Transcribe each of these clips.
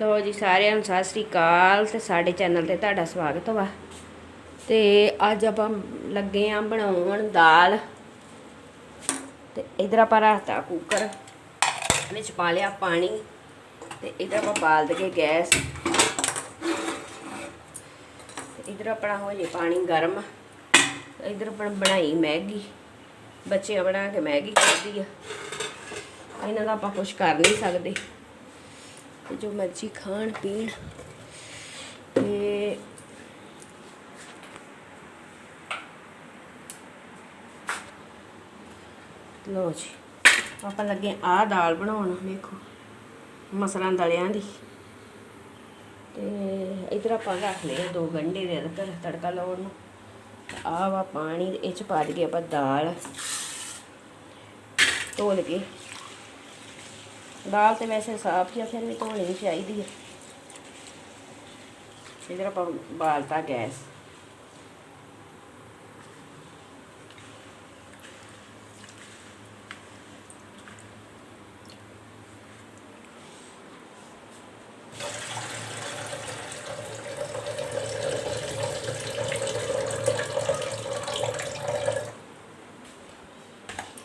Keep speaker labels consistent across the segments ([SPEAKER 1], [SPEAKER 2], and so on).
[SPEAKER 1] ਲੋ ਜੀ ਸਾਰਿਆਂ ਨੂੰ ਸਤਿ ਸ੍ਰੀ ਅਕਾਲ ਤੇ ਸਾਡੇ ਚੈਨਲ ਤੇ ਤੁਹਾਡਾ ਸਵਾਗਤ ਵਾ। ਤੇ ਅੱਜ ਆਪਾਂ ਲੱਗੇ ਆਂ ਬਣਾਉਣ ਦਾਲ। ਤੇ ਇਧਰ ਆਪਾਂ ਰੱਖਤਾ ਕੁੱਕਰ ਵਿੱਚ ਪਾ ਲਿਆ ਪਾਣੀ ਤੇ ਇਧਰ ਆਪਾਂ ਬਾਲ ਦਗੇ ਗੈਸ। ਤੇ ਇਧਰ ਆਪਣਾ ਹੋ ਜੇ ਪਾਣੀ ਗਰਮ। ਇਧਰ ਆਪਣਾ ਬਣਾਈ ਮੈਗੀ। ਬੱਚਿਆਂ ਬਣਾ ਕੇ ਮੈਗੀ ਖਾਧੀ ਆ। ਇਹਨਾਂ ਦਾ ਆਪਾਂ ਕੁਝ ਕਰ ਨਹੀਂ ਸਕਦੇ। ਤੇ ਜੋ ਮਰਜ਼ੀ ਖਾਣ, ਪੀਣ। ਤੇ ਲੋ ਜੀ, ਆਪਾਂ ਲੱਗੇ ਆਹ ਦਾਲ ਬਣਾਉਣ ਵੇਖੋ ਮਸਰਾਂ ਦਲਿਆਂ ਦੀ। ਤੇ ਇਧਰ ਆਪਾਂ ਰੱਖ ਲਏ ਦੋ ਗੰਢੇ ਦੇ ਅਦਰ ਤੜਕਾ ਲਾਉਣ ਨੂੰ। ਆਹ ਵਾ ਪਾਣੀ, ਇਹ ਚ ਪਾ ਦਈਏ ਆਪਾਂ ਦਾਲ। ਧੋ ਲਈਏ। ਦਾਲ ਤੇ ਵੈਸੇ ਸਾਫ਼ ਹੀ ਆ, ਫਿਰ ਵੀ ਧੋਣੀ ਚਾਹੀਦੀ ਹੈ ਇਧਰ ਆਪਾਂ ਬਾਲਤਾ ਗੈਸ।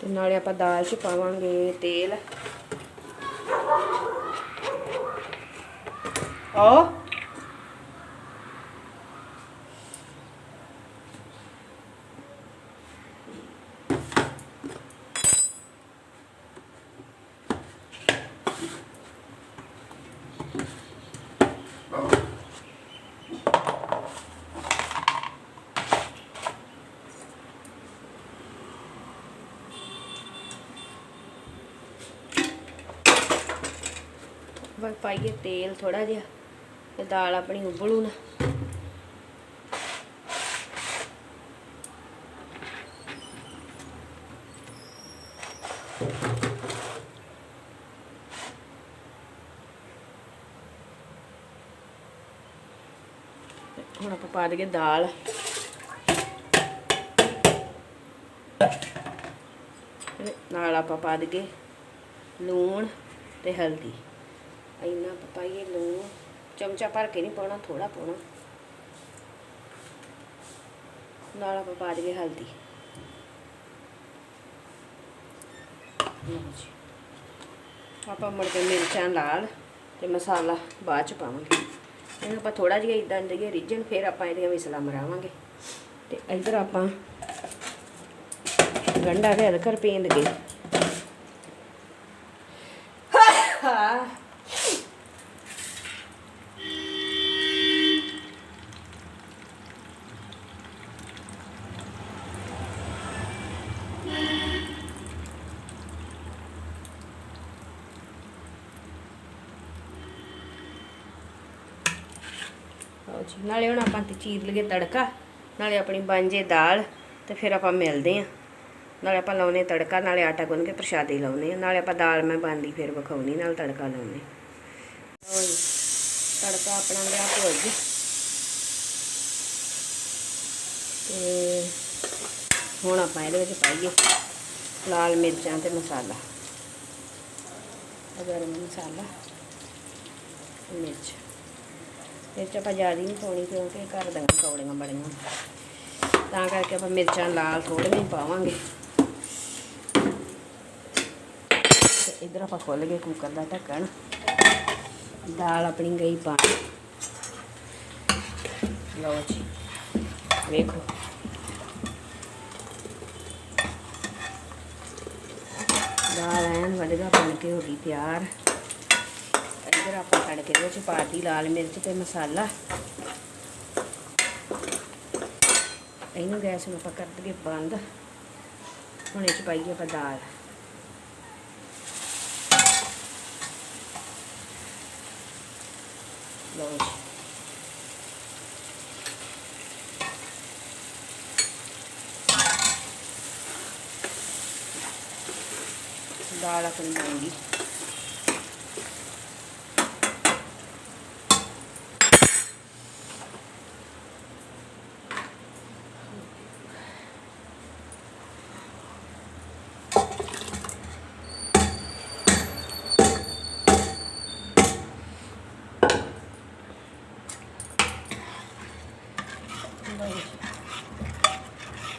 [SPEAKER 1] ਨਾਲੇ ਆਪਾਂ ਦਾਲ 'ਚ ਪਾਵਾਂਗੇ ਤੇਲ। ਓ ਪਾਈਏ ਤੇਲ ਥੋੜਾ ਜਿਹਾ। ਤੇ ਦਾਲ ਆਪਣੀ ਉਬਲੂ ਨਾ। ਹੁਣ ਆਪਾਂ ਪਾ ਦਈਏ ਦਾਲ। ਨਾਲ ਆਪਾਂ ਪਾ ਦਈਏ ਲੂਣ ਤੇ ਹਲਦੀ। ਇੰਨਾ ਪਾਈਏ ਲੂਣ। ਚਮਚਾ ਭਰ ਕੇ ਨਹੀਂ ਪਾਉਣਾ ਥੋੜਾ ਪਾਉਣਾ। ਨਾਲ ਆਪਾਂ ਪਾ ਦਈਏ ਹਲਦੀ। ਆਪਾਂ ਮੁੜ ਕੇ ਮਿਰਚਾਂ ਲਾਲ ਤੇ ਮਸਾਲਾ ਬਾਅਦ ਚ ਪਾਵਾਂਗੇ। ਇਹਨੂੰ ਆਪਾਂ ਥੋੜਾ ਜਿਹਾ ਇਦਾਂ ਦਈਏ ਰੀਜਨ ਫਿਰ ਆਪਾਂ ਇਹਦੀਆਂ ਵਿਸਲਾ ਮਰਾਵਾਂਗੇ। ਤੇ ਇੱਧਰ ਆਪਾਂ ਗੰਡਾ ਦੇ ਅਦਕਰ ਪੀਂਦ ਗਏ ਹਾਂ। ਲਓ ਜੀ। ਨਾਲੇ ਹੁਣ ਆਪਾਂ ਤੇ ਚੀਰ ਲਈਏ ਤੜਕਾ, ਨਾਲੇ ਆਪਣੀ ਬਣ ਜੇ ਦਾਲ ਤੇ ਫਿਰ ਆਪਾਂ ਮਿਲਦੇ ਆਂ ਨਾਲੇ ਆਪਾਂ ਲਾਉਨੇ ਤੜਕਾ, ਨਾਲੇ ਆਟਾ ਗੁੰਨ ਕੇ ਪ੍ਰਸ਼ਾਦੇ ਲਾਉਨੇ ਆ ਨਾਲੇ ਆਪਾਂ ਦਾਲ ਮੈਂ ਬਣਦੀ ਫਿਰ ਵਿਖਾਉਣੀ, ਨਾਲ ਤੜਕਾ ਲਾਉਨੇ ਲਓ ਜੀ, ਤੜਕਾ ਆਪਣਾ ਲਿਆ ਭੁੱਜ ਤੇ ਹੁਣ ਆਪਾਂ ਇਹਦੇ ਵਿੱਚ ਪਾਈਏ ਲਾਲ ਮਿਰਚਾਂ ਤੇ ਮਸਾਲਾ। ਗਰਮ ਮਸਾਲਾ ਮਿਰਚ। ਇਹ 'ਚ ਆਪਾਂ ਜ਼ਿਆਦਾ ਨਹੀਂ ਪਾਉਣੀ ਕਿਉਂਕਿ ਘਰ ਦੀਆਂ ਕੌੜੀਆਂ ਬੜੀਆਂ ਤਾਂ ਕਰਕੇ ਆਪਾਂ ਮਿਰਚਾਂ ਲਾਲ ਥੋੜ੍ਹੀਆਂ ਹੀ ਪਾਵਾਂਗੇ। ਤੇ ਇਧਰ ਆਪਾਂ ਖੋਲ ਕੇ ਕੁੱਕਰ ਦਾ ਢੱਕਣ। ਦਾਲ ਆਪਣੀ ਗਈ ਪਾ ਲਓ ਜੀ, ਵੇਖੋ। ਦਾਲ ਐਨ ਵਧੀਆ ਬਣ ਕੇ ਹੋ ਗਈ ਤਿਆਰ। ਇੱਧਰ ਆਪਾਂ ਤੜਕੇ ਦੇ ਵਿੱਚ ਪਾਤੀ ਲਾਲ ਮਿਰਚ ਤੇ ਮਸਾਲਾ। ਇਹਨੂੰ ਗੈਸ ਨੂੰ ਆਪਾਂ ਕਰ ਦਈਏ ਬੰਦ। ਹੁਣ ਇਹ ਚ ਪਾਈਏ ਆਪਾਂ ਦਾਲ। ਲਓ ਦਾਲ ਆਪਣੀ ਬਣ ਗਈ।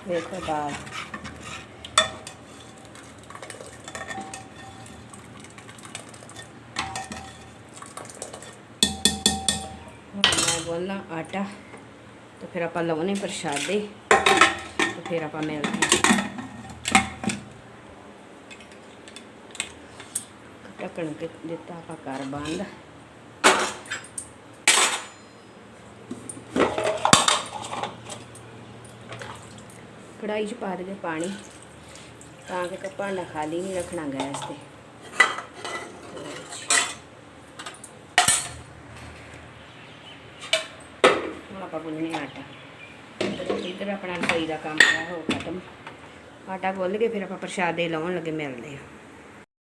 [SPEAKER 1] ਵੇਖੋ ਦਾਲ ਗੁੰਨਣਾ ਆਟਾ, ਤੇ ਫਿਰ ਆਪਾਂ ਲਾਉਣੇ ਪ੍ਰਸ਼ਾਦੇ, ਤੇ ਫਿਰ ਆਪਾਂ ਮਿਲਦੇ ਢੱਕਣ ਕੇ ਦਿੱਤਾ ਆਪਾਂ ਕਰ ਬੰਦ। ਕੜਾਈ 'ਚ ਪਾ ਦੇ ਪਾਣੀ। ਤਾਂ ਕਿ ਭਾਂਡਾ ਖਾਲੀ ਨਹੀਂ ਰੱਖਣਾ ਗੈਸ ਤੇ। ਹੁਣ ਆਪਾਂ ਗੁੰਨਣੇ ਆਟਾ। ਇੱਧਰ ਆਪਣਾ ਰਸੋਈ ਦਾ ਕੰਮ ਹੈ ਹੋ ਖਤਮ। ਆਟਾ ਗੁੰਨ ਕੇ ਫਿਰ ਆਪਾਂ ਪ੍ਰਸ਼ਾਦੇ ਲਾਉਣ ਲੱਗੇ ਮਿਲਦੇ ਹਾਂ।